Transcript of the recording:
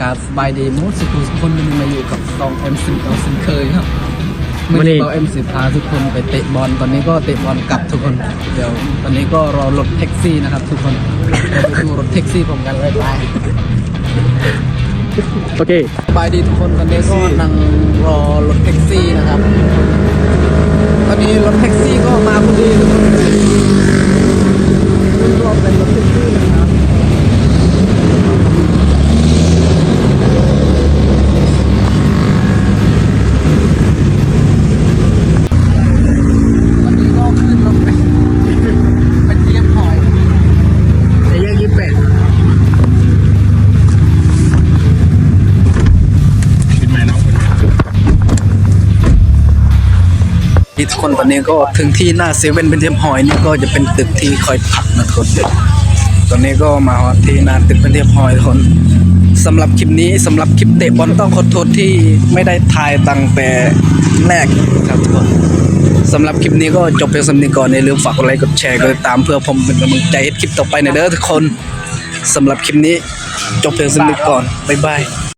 กราบสบายดีหมูสุขุทุกคนมันมาอยู่กับตองเอ็มสิบเราสินเคยครับเมื่อนี้เราเอ็มสิบพาทุกคนไปเตะบอลตอนนี้ก็เตะบอลกลับทุกคน เดี๋ยว ตอนนี้ก็รอรถแท็กซี่นะครับ ทุกคนเราไปดูรถแท็กซี่ผมกันเลยไปโอเคสบายดีทุกคนตอนนี้ก็นั่งรอรถแท็กซี่นะครับ ตอนนี้รถแท็กซี่ก็มาพอดีทุกคนรอเป็นรถแท็กซี่นะครับ วันนี้ก็ขึ้นรถไปไปเทียบหอย ไอ้แยกยี่สิบแปดขึ้นมาเนาะ ทุกคนตอนนี้ก็ถึงที่หน้าเซเว่นเป็นเทียมหอยนี่ก็จะเป็นตึกที่คอยพักนะทุกคนตอนนี้ก็มาที่หน้าตึกเป็นเทียมหอยทุกคนสำหรับคลิปนี้สำหรับคลิปเตะบอลต้องขอโทษที่ไม่ได้ถ่ายตั้งแต่แรกครับทุกคนสำหรับคลิปนี้ก็จบเพียงสำนีก่อนอย่าลืมฝากกดไลค์กดแชร์กดติดตามเพื่อผมเป็นกำลังใจให้คลิปต่อไปในเด้อทุกคนสำหรับคลิปนี้จบเพียงสำนีก่อนบ๊ายบาย